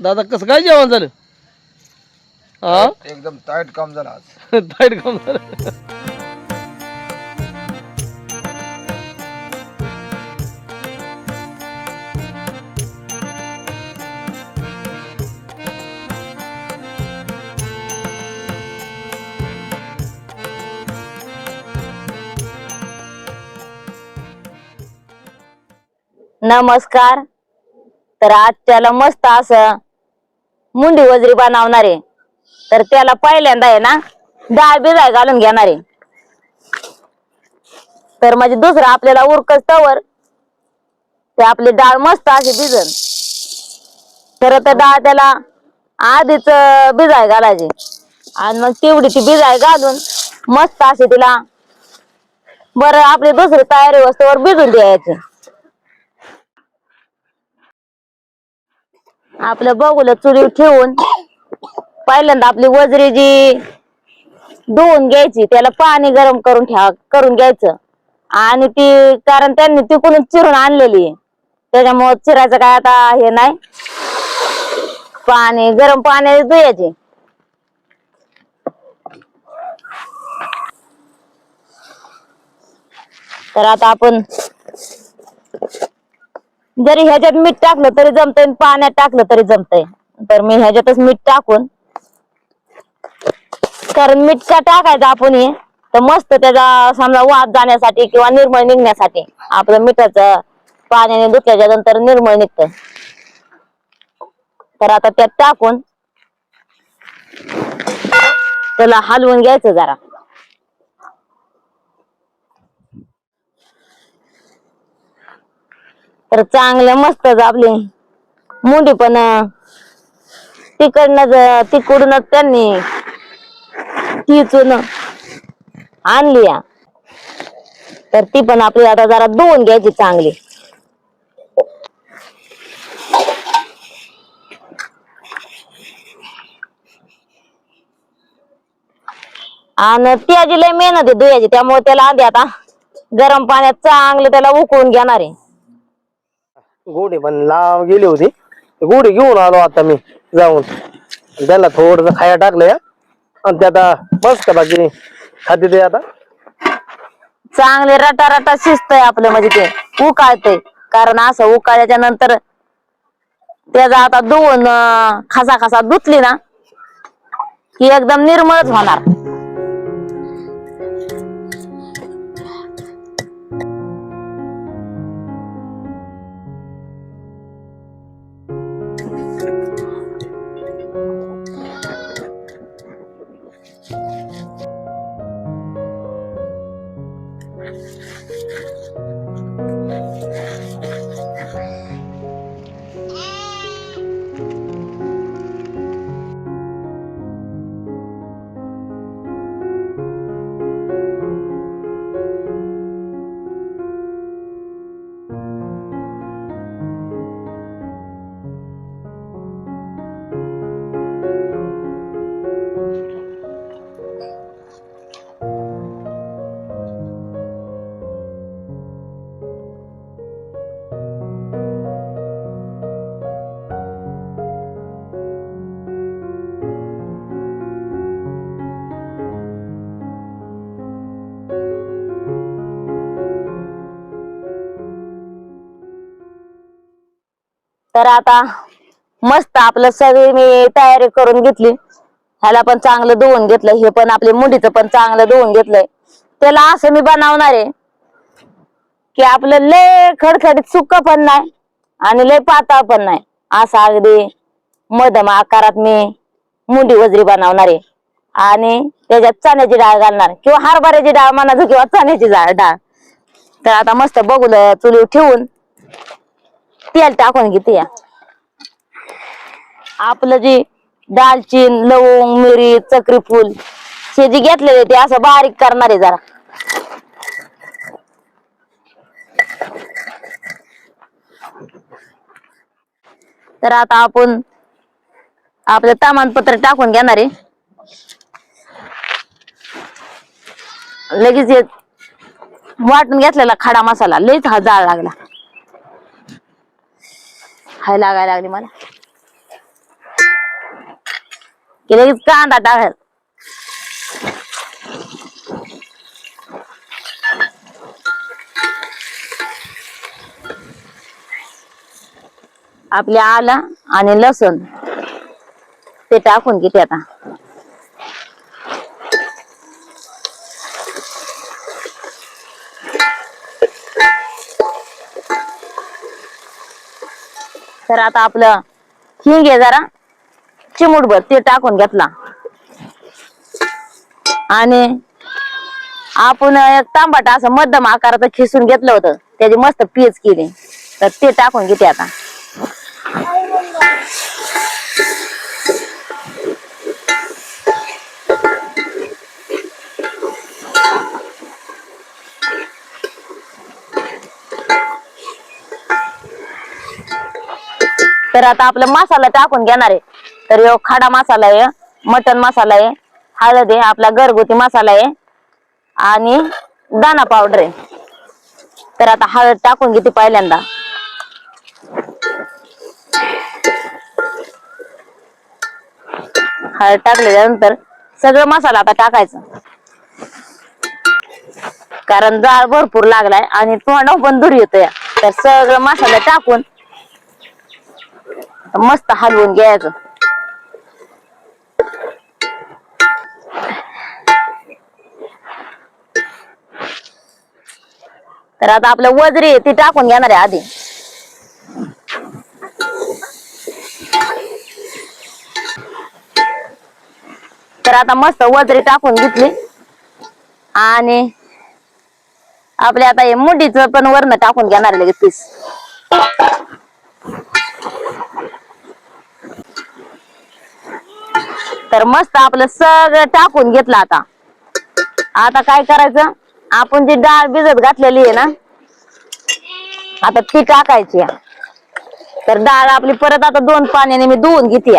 दादा कसं काय जेवण झालं? हा? एकदम टाईट काम झालं आज. ताईट काम झालं. नमस्कार. तर आज त्याला मस्त असं मुंडी वजरी बनवणार. तर त्याला पहिल्यांदा आहे ना डाळ बिजाय घालून घेणार. तर म्हणजे दुसरं आपल्याला उरकच तवर ते आपली डाळ मस्त अशी भिजन. तर तर डाळ त्याला आधीच भिजाय घालायची. आणि मग तेवढी ती बिजाय घालून मस्त अशी तिला बरं आपली दुसरी तयारी वस्तूवर भिजून द्यायची. आपलं बघूला चुलीवर ठेवून. पहिल्यांदा आपली वजरी जी धुवून घ्यायची त्याला पाणी गरम करून ठेवा करून घ्यायचं. आणि ती कारण त्यांनी तिकडून चिरून आणलेली आहे. त्याच्यामुळे चिरायचं काय आता हे नाही. पाणी गरम पाणी धुयाचे तर आता आपण जरी ह्याच्यात मीठ टाकलं तरी जमतंय आणि पाण्यात टाकलं तरी जमतंय. तर मी ह्याच्यातच मीठ टाकून कारण मीठ का टाकायचं आपण हे तर मस्त त्याचा समजा वाद जाण्यासाठी किंवा निर्मळ निघण्यासाठी आपलं मिठाचं पाण्याने धुतल्याच्या नंतर निर्मळ निघत तर आता त्यात टाकून त्याला हलवून घ्यायचं जरा. तर चांगलं मस्तच आपली मुंडी पण तिकडनं तिकडूनच त्यांनी तिचून आणली या. तर ती पण आपली आता जरा धुवून घ्यायची चांगली. आणि त्याची लय मेहनत आहे धुयाची त्यामुळे त्याला आधी आता गरम पाण्यात चांगलं त्याला उकळून घेणार आहे. गोडी पण लांब गेली होती. गोडी घेऊन आलो आता मी जाऊन. त्याला थोडस खाया टाकलं आणि ते आता मस्त बाकी खाते ते आता. चांगले रटा रटा शिजतंय आपलं म्हणजे ते उकाळतय. कारण असं उकाळल्याच्या नंतर त्याचा आता धुवून खासा खासा धुतली ना की एकदम निर्मळच होणार. तर आता मस्त आपलं सगळी मी तयारी करून घेतली. ह्याला पण चांगलं धुवून घेतलं हे पण आपले मुंडीचं पण चांगलं धुवून घेतलंय. त्याला असं मी बनवणार आहे की आपलं लय खडखडीत सुक्क पण नाही आणि लय पातळ पण नाही. असं अगदी मधम आकारात मी मुंडी वजरी बनवणार आहे. आणि त्याच्यात चण्याची डाळ घालणार किंवा हरभऱ्याची डाळ म्हणायचं किंवा चण्याची डाळ. डाळ तर आता मस्त बघूल चुली ठेवून तेल टाकून घेते या. आपलं जे दालचीन लवंग मिरी चक्रीफूल हे जे घेतलेले ते असं बारीक करणार आहे जरा. तर आता आपण आपलं तामानपत्र टाकून घेणार आहे. लगेच वाटून घेतलेला खडा मसाला लईच हा जाळ लागला. हाय लागायला लागली मला. की लगेच कांदा टाकायचा आपले आला आणि लसूण ते टाकून किती आता. तर आता आपलं हिंग आहे जरा. चिमूटभर ते टाकून घेतला. आणि आपण एक तांबाट असं मध्यम आकाराचं खिसून घेतलं होतं. त्याची मस्त पीच केली. तर ते टाकून घेते आता. तर आता आपला मसाला टाकून घेणार आहे. तर यो खाडा मसाला आहे मटन मसाला आहे हळद आहे आपला घरगुती मसाला आहे आणि दाना पावडर आहे. तर आता हळद टाकून घेते पहिल्यांदा. हळद टाकल्यानंतर सगळं मसाला आता टाकायचं. कारण जाळ भरपूर लागलाय आणि तोंडा पण दूर येतोय. तर सगळं मसाला टाकून मस्त हलवून घ्यायचं. तर आता आपलं वजरी ती टाकून घेणार आहे आधी. तर आता मस्त वजरी टाकून घेतली. आणि आपल्या आता हे मुठीच पण वरण टाकून घेणार आहे लगेच पीस. तर मस्त आपलं सगळं टाकून घेतलं आता. आता काय करायचं? आपण जी डाळ भिजत घातलेली आहे ना आता ती टाकायची तर डाळ आपली परत आता दोन पाण्याने मी धुवून घेते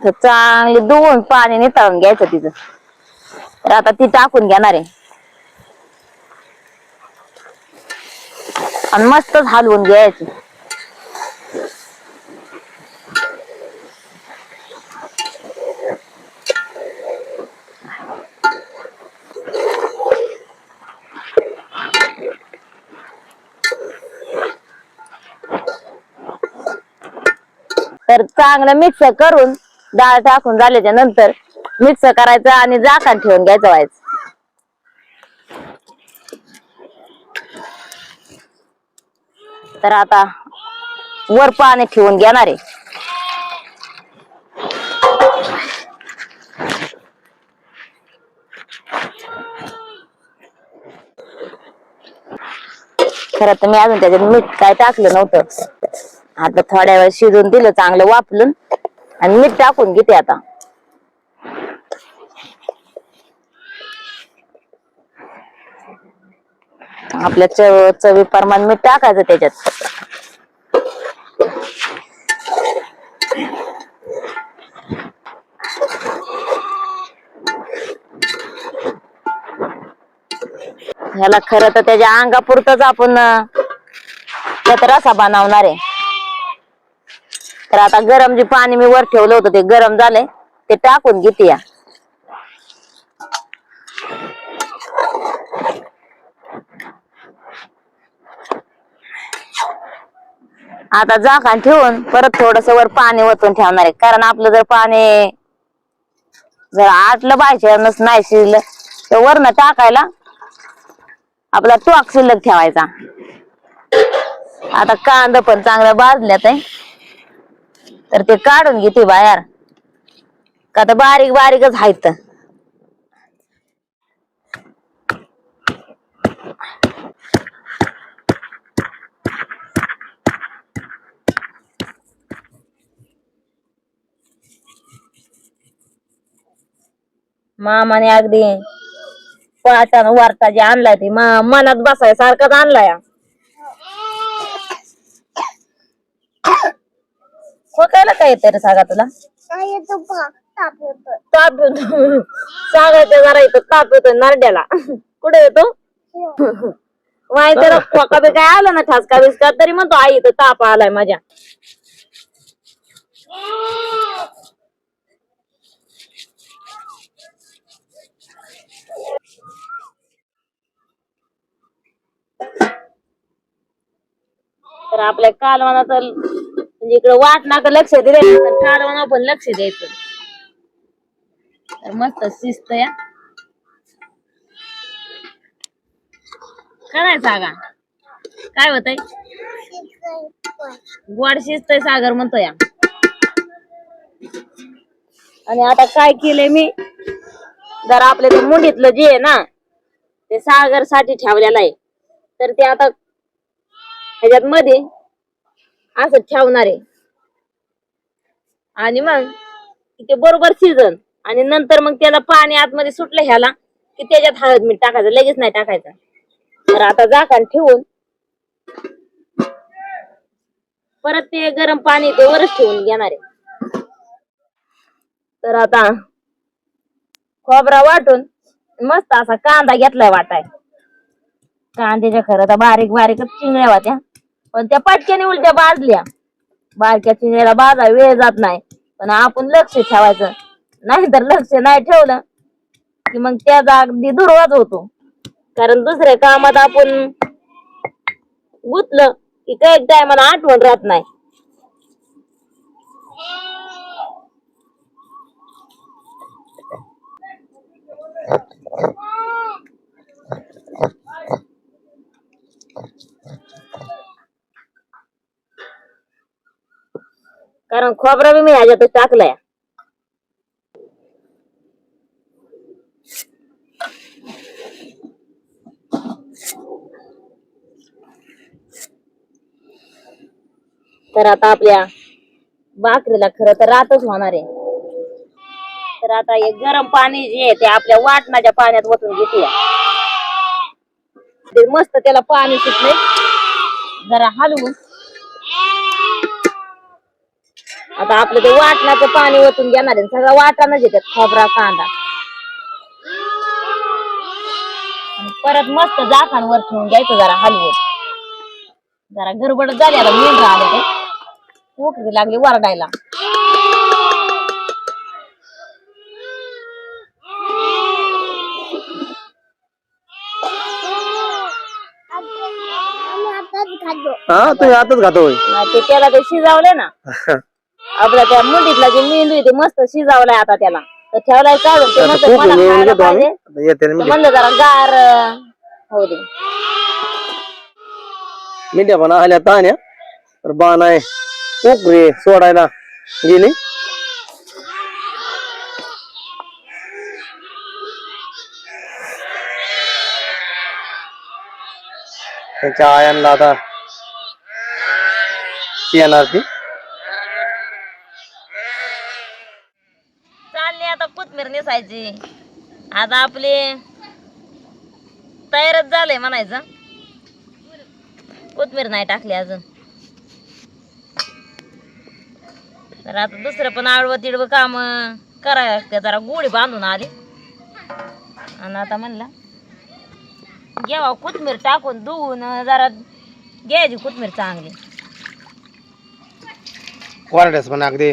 तर चांगली धुवून पाणी नितळून घ्यायचं तिचं. तर आता ती टाकून घेणार आहे. आणि मस्तच हलवून घ्यायची. तर चांगलं मिक्स करून डाळ टाकून झाल्याच्यानंतर मिक्स करायचं आणि झाकण ठेवून घ्यायचं व्हायचं तर आता वर पाणी ठेवून घेणार आहे. खरं तर मी अजून त्याच्यात मीठ काय टाकलं नव्हतं. आता थोड्या वेळ शिजून दिलं चांगलं वापरून आणि मीठ टाकून घेते आता. आपल्या चव चवी प्रमाण मीठ टाकायचं त्याच्यात. ह्याला खरं तर त्याच्या अंगापुरतच आपण अं, त्यात रसा बनवणार आहे. तर आता गरम जे पाणी मी वर ठेवलं होतं ते गरम झालंय. ते टाकून घेते या. आता झाकण ठेवून परत थोडस वर पाणी वचून ठेवणार आहे. कारण आपलं जर पाणी जर आटलं पाहिजे नाही शिजलं तर वरनं टाकायला आपला टोक शिल्लक ठेवायचा. आता कांदा पण चांगला भाजल्यात आहे. तर ते काढून घेते बाहेर. का तर बारीक बारीकच आहेत. मामाने अगदी पाटानं वारता जे आणलाय ते. मा- मनात बसाय सारखंच आणलाय. खोकायला काय येते रे सागा तुला? ताप येतो. सागाच्या जरा इथं ताप येतो नरड्याला. कुठे येतो माहिती ना खोका बी काय आला ना ठसका बिस्का तरी म्हणतो आई इथं ताप आलाय माझ्या. तर आपल्या कालवना तर म्हणजे इकडे वाट नाका लक्ष दिले तर कालवना पण लक्ष द्यायचं. तर मस्त शिस्त या. काय सागा काय होतय? गोड शिस्त सागर म्हणतो या आणि आता काय केलंय मी? जर आपल्या ते मुंडीतलं जे आहे ना ते सागरसाठी ठेवलेलं आहे. तर ते आता ह्याच्यात मध्ये असं ठेवणार. आहे आणि मग ते बरोबर सीजन आणि नंतर मग त्याला पाणी आतमध्ये सुटलं ह्याला की त्याच्यात हळद मीठ टाकायचं. लगेच नाही टाकायचं. तर आता झाकण ठेवून परत ते गरम पाणी ते वरच ठेवून घेणार आहे. तर आता खोबरा वाटून मस्त असा कांदा घेतलाय वाटाय. कांद्याच्या खरं तर बारीक बारीकच चिंगळ्या होत्या. पण त्या पटक्याने उलट्या बाजल्या. बारक्या चिंगळ्याला बाजा वेळ जात नाही. पण आपण लक्ष ठेवायचं. नाही तर लक्ष नाही ठेवलं की मग त्याचा अगदी दुर्वाज होतो. कारण दुसऱ्या कामात आपण गुतलं की काही टायमाला आठवण राहत नाही. कारण खोबरा बी मी ह्याच्यात टाकलाय. तर आता आपल्या भाकरीला खरं तर रातच होणार आहे. तर आता हे गरम पाणी जे आहे ते आपल्या वाटणाच्या पाण्यात वतून घेते ते मस्त त्याला पाणी सुटले जरा हलवून. आता आपलं ते वाटणाचं पाणी ओतून घेणार आहे. सगळं वाटाणच येतात खोबरा कांदा. आणि परत मस्त झाकणवर ठेवून घ्यायचं जरा हलवून. जरा गडबड झाली आता मेंढरा आले ते उकरी लागली वरडायला. हा तुम्ही आताच खातो होय. ते त्याला ते शिजावले ना. आपल्या त्या मुंडीतला जे मेंदू आहे ते मस्त शिजावलाय आता त्याला. तर ठेवलाय काढून ते म्हणतं खूप मला येऊन खायला घेतो आम्ही. पाहिजे. आता येते ना तर मिठी. म्हणलं जरा गार अं, होऊ दे पण आल्या ताण्या तर बाण आहे. सोडायला. गेली. त्यांच्या आयांना आता येणार ती चालली आता कोथमीर नेसायची. आता आपले तयारच झालंय म्हणायचं. कोथमीर नाही टाकली अजून. तर आता दुसरं पण आडवं तिडवं काम करा लागते जरा गोळी बांधून आली आणि आता म्हणलं घ्यावा कोथमीर टाकून धुवून जरा घ्यायची कोथमीर चांगली. कोरड्यास पण अगदी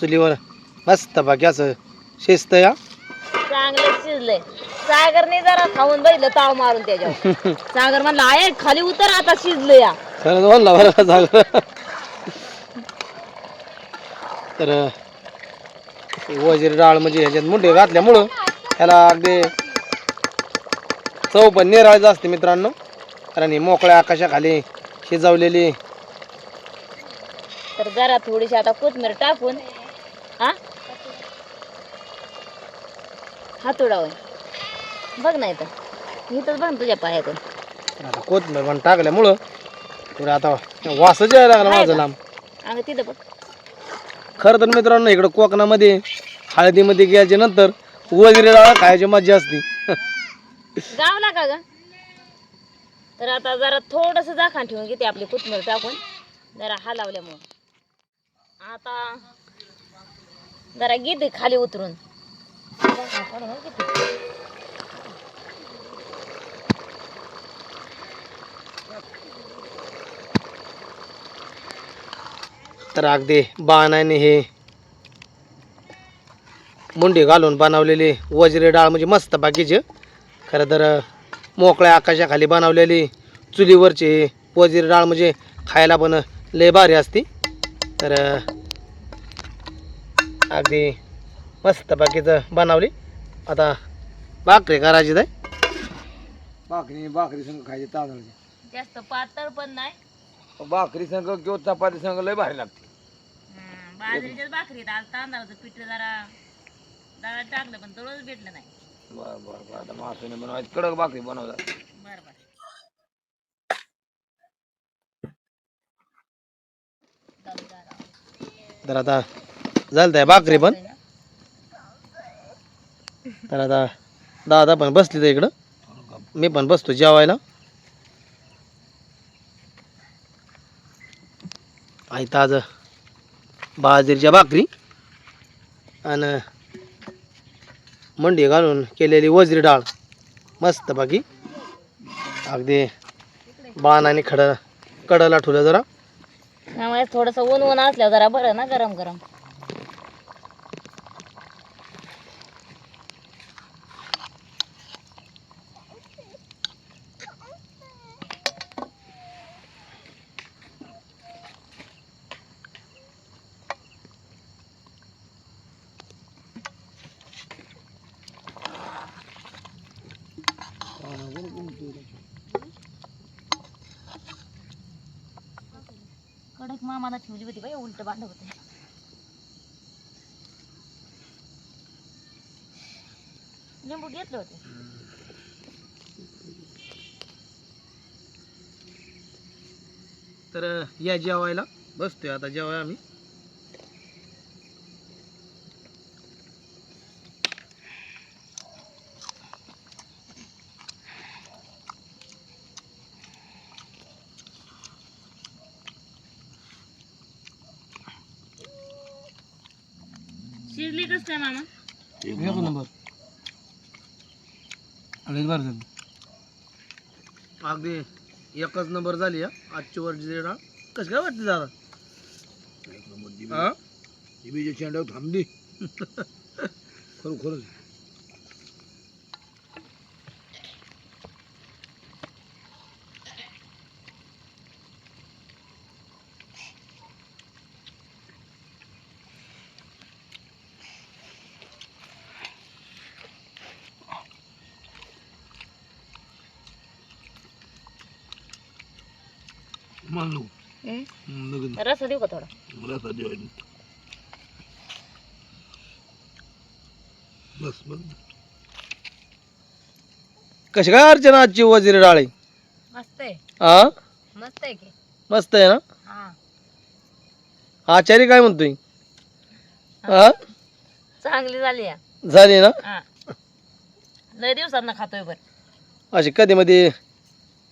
चुलीवर मस्त बाकी शिस्त या. चांगलं शिजलंय सागरने जरा खाऊन बघितलं ताव मारून त्याच्यावर. सागर म्हणला आहे खाली उतर आता शिजलं या. खरंच बरं झालं तर वजीर डाळ म्हणजे ह्याच्यात मुंडे घातल्यामुळं ह्याला अगदी चव पण निराळच असते मित्रांनो. कारण ही मोकळ्या आकाशाखाली शिजवलेली. तर जरा थोडीशी आता कोथमीर टाकून हा? हातोडा होय बघ नाही तर इथंच बघ ना तुझ्या पायातून. आता कोथमीर पण टाकल्यामुळं थोडं आता वासच यायला लागला माझं? लांब. अगं तिथं बघ. खरं तर मित्रांनो इकडं कोकणामध्ये हळदीमध्ये गेल्याच्यानंतर वगैरे खायची मजा असते. गावला का ग. तर आता जरा थोडस झाकण ठेवून घेते आपली कोथमीर टाकून. जरा हलावल्यामुळं. आता जरा घेते खाली उतरून. तर अगदी बाणाने हे मुंडी घालून बनवलेली वजरी डाळ म्हणजे मस्त बाकीचे खरं तर मोकळ्या आकाशाखाली बनवलेली चुलीवरची वजरी डाळ म्हणजे खायला पण लय भारी असती. तर अगदी मस्त बाकीचं बनवली. आता भाकरी करायची आहे भाकरी भाकरी संग खायचे तांदळाचे. जास्त पातळ पण नाही. भाकरी संग किंवा चपाती संग लय भारी लागते. बाजरीच्याच भाकरी तांदळाचं पीठ जरा जरा टाकलं पण थोडंच भेटलं नाही. बरं बरं बरं. आता मासाने बनवायची कडक भाकरी बनवतात बरं बरं. तर आता झालं आहे भाकरी पण. तर आता दादा पण बसली तर इकडं. मी पण बसतो जेवायला. आई ताज बाजरीच्या भाकरी आणि मंडी घालून केलेली वजरी डाळ. मस्त बाकी. अगदी बाण आणि खड कडाला ठेवलं जरा. थोडंसं थोडस ऊन ऊन असल्यावर जरा बरं ना गरम गरम कडक मामाला ठेवली होती बाई उलट बांधव होते. लिंबू घेतले होते. तर या जेवायला बसतोय आता जेवाय आम्ही शिजली कस काय मामा एक नंबर अगदी एकच नंबर झाली हा. आजची वरची डाळ कशी काय वाटते दादा? हा? जिबीच्या शेंड्यावर थांबली. खरं खरंच मानलो रस देऊ का थोडा? बस बस. कशी काय अर्चना आजची वजीर डाळ? आहे मस्त आहे. हा मस्त आहे की. मस्त आहे ना? हा. आचारी काय म्हणतोय? हा चांगली झाली या झाली ना? हा. लय दिवसांना खातोय बर. अशी कधी मध्ये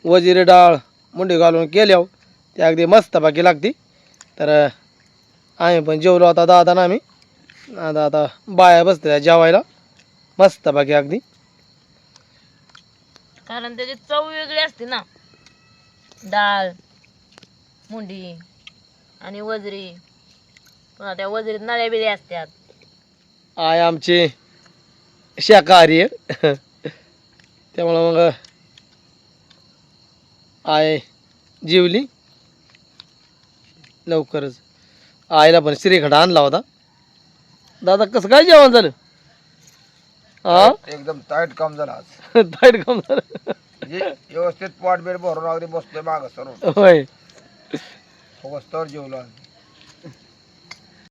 वजीर डाळ मुंडी घालून केल्यावर ते अगदी मस्त बाकी लागते. तर आम्ही पण जेवलो आता दादा ना आम्ही. आता आता बाया बसते जेवायला. मस्त बाकी अगदी. कारण त्याची चव वेगळी असते ना. डाळ मुंडी आणि वजरी. पुन्हा त्या वजरीत नळ्या बिळ्या असतात आय आमचे शाकाहारी आहे. त्यामुळं मग आय जेवली. लवकरच. आईला पण श्रीखंड आणला होता. दादा कसं काय जेवण झालं? हा एकदम टाईट काम झालं आज. ताईट काम झालं. म्हणजे व्यवस्थित पोट बेट भरून अगदी बसतोय मागं सरून. होय. जेवलो आज.